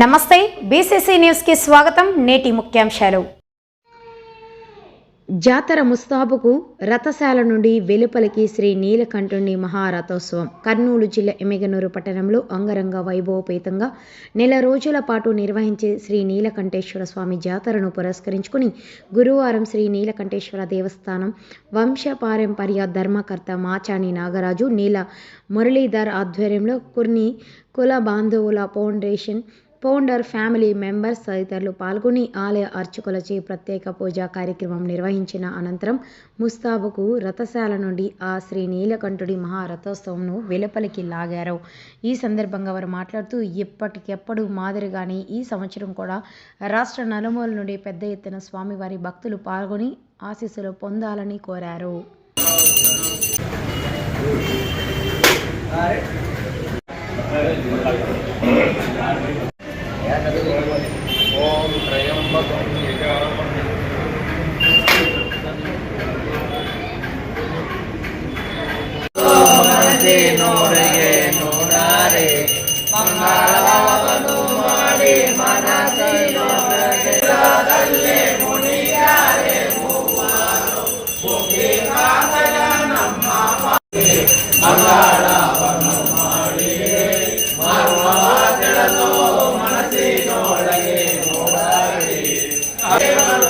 నమస్తే బీసీసీ న్యూస్కి స్వాగతం నేటి ముఖ్యాంశాలు. జాతర ముస్తాబుకు రథశాల నుండి వెలుపలికి శ్రీ నీలకంఠుని మహారథోత్సవం. కర్నూలు జిల్లా ఎమ్మిగనూరు పట్టణంలో అంగరంగ వైభవపేతంగా నెల రోజుల పాటు నిర్వహించే శ్రీ నీలకంఠేశ్వర స్వామి జాతరను పురస్కరించుకుని గురువారం శ్రీ నీలకంఠేశ్వర దేవస్థానం వంశపారంపర్య ధర్మకర్త మాచాని నాగరాజు నీల మురళీధర్ ఆధ్వర్యంలో కొన్ని కుల బాంధవుల ఫౌండేషన్ ఫౌండర్ ఫ్యామిలీ మెంబర్స్ తదితరులు పాల్గొని ఆలయ అర్చకులచే ప్రత్యేక పూజా కార్యక్రమం నిర్వహించిన అనంతరం ముస్తాబుకు రథశాల నుండి ఆ శ్రీ నీలకంఠుడి మహారథోత్సవంను వెలుపలికి లాగారు. ఈ సందర్భంగా వారు మాట్లాడుతూ ఎప్పటికెప్పుడు మాదిరిగానే ఈ సంవత్సరం కూడా రాష్ట్ర నలుమూల నుండి పెద్ద ఎత్తున స్వామివారి భక్తులు పాల్గొని ఆశీస్సులు పొందాలని కోరారు. ॐ त्रयम्बकं यजामहे नो ತಿಳಿದು ಮನಸ್ಸಿನೊಳಗೆ ನೋಡಾರೆ ದೇವರು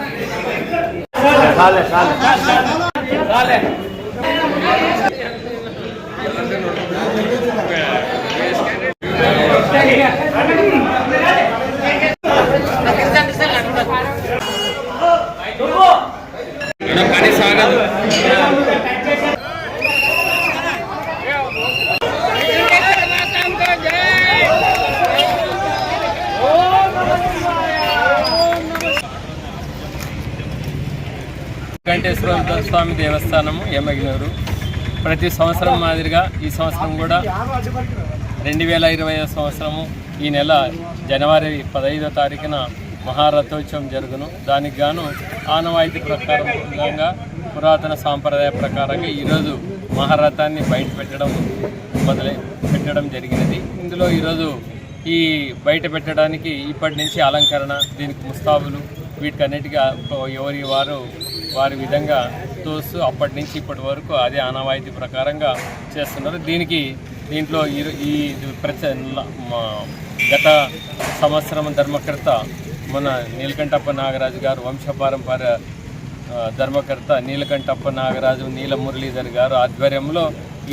खाले खाले खाले Thank you. వెంకటేశ్వర స్వామి దేవస్థానము ఎమ్మగినూరు ప్రతి సంవత్సరం మాదిరిగా ఈ సంవత్సరం కూడా రెండు వేల ఇరవై సంవత్సరము ఈ నెల జనవరి పదహైదో తారీఖున మహారథోత్సవం జరుగును. దానికి గాను ఆనవాయితీ ప్రకారంగా పురాతన సాంప్రదాయ ప్రకారంగా ఈరోజు మహారథాన్ని బయట పెట్టడం మొదలై పెట్టడం జరిగినది. ఇందులో ఈరోజు ఈ బయట పెట్టడానికి ఇప్పటి నుంచి అలంకరణ దీనికి ముస్తాబులు వీటికన్నిటిగా ఎవరి వారు వారి విధంగా తోస్తూ అప్పటి నుంచి ఇప్పటి వరకు అదే ఆనవాయితీ ప్రకారంగా చేస్తున్నారు. దీనికి దీంట్లో ఈ ఈ మా గత సంవత్సరం ధర్మకర్త మన నీలకంఠప్ప నాగరాజు గారు వంశపారంపర్య ధర్మకర్త నీలకంఠప్ప నాగరాజు నీల మురళీధర్ గారు ఆధ్వర్యంలో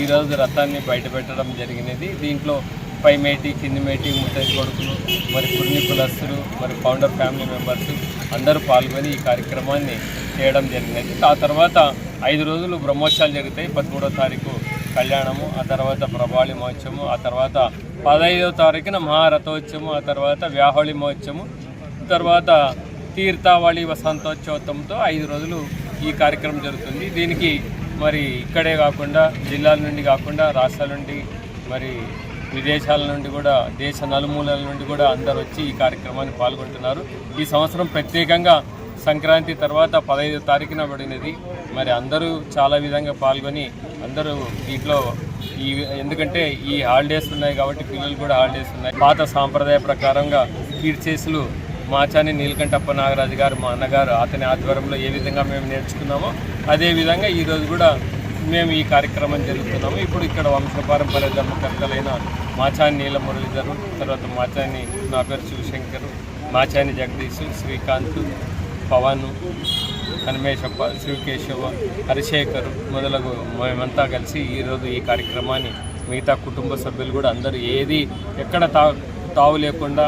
ఈరోజు రథాన్ని బయటపెట్టడం జరిగినది. దీంట్లో పై మేటి కింది మేటి ముత్తైదు కొడుకులు మరి పుణ్య కులస్తులు మరి ఫౌండర్ ఫ్యామిలీ మెంబర్స్ అందరూ పాల్గొని ఈ కార్యక్రమాన్ని చేయడం జరిగినది ఆ తర్వాత ఐదు రోజులు బ్రహ్మోత్సవాలు జరుగుతాయి. పదమూడో తారీఖు కళ్యాణము ఆ తర్వాత ప్రభాళి మహోత్సవము ఆ తర్వాత పదహైదవ తారీఖున మహారథోత్సవము ఆ తర్వాత వ్యాహోళి మహోత్సవము తర్వాత తీర్థావళి వసంతోత్సవంతో ఐదు రోజులు ఈ కార్యక్రమం జరుగుతుంది. దీనికి మరి ఇక్కడే కాకుండా జిల్లాల నుండి కాకుండా రాష్ట్రాల నుండి మరి విదేశాల నుండి కూడా దేశ నలుమూలల నుండి కూడా అందరు వచ్చి ఈ కార్యక్రమాన్ని పాల్గొంటున్నారు. ఈ సంవత్సరం ప్రత్యేకంగా సంక్రాంతి తర్వాత పదహైదు తారీఖున పడినది. మరి అందరూ చాలా విధంగా పాల్గొని అందరూ దీంట్లో ఈ ఎందుకంటే ఈ హాలిడేస్ ఉన్నాయి కాబట్టి పిల్లలు కూడా హాలిడేస్ ఉన్నాయి. పాత సాంప్రదాయ ప్రకారంగా కీర్చేసులు మాచాని నీలకంఠప్ప నాగరాజు గారు మా అన్నగారు అతని ఆధ్వర్యంలో ఏ విధంగా మేము నేర్చుకున్నామో అదే విధంగా ఈరోజు కూడా మేము ఈ కార్యక్రమం జరుగుతున్నాము ఇప్పుడు ఇక్కడ వంశపారంపర్య ధర్మకర్తలైన మాచాని నీల మురళీధరు తర్వాత మాచాని నా పేరు శివశంకర్ మాచాని జగదీష్ శ్రీకాంత్ పవన్ హనుమేశప్ప శివకేశవ హరిశేఖర్ మొదలగు మేమంతా కలిసి ఈరోజు ఈ కార్యక్రమాన్ని మిగతా కుటుంబ సభ్యులు కూడా అందరూ ఏది ఎక్కడ తా తావు లేకుండా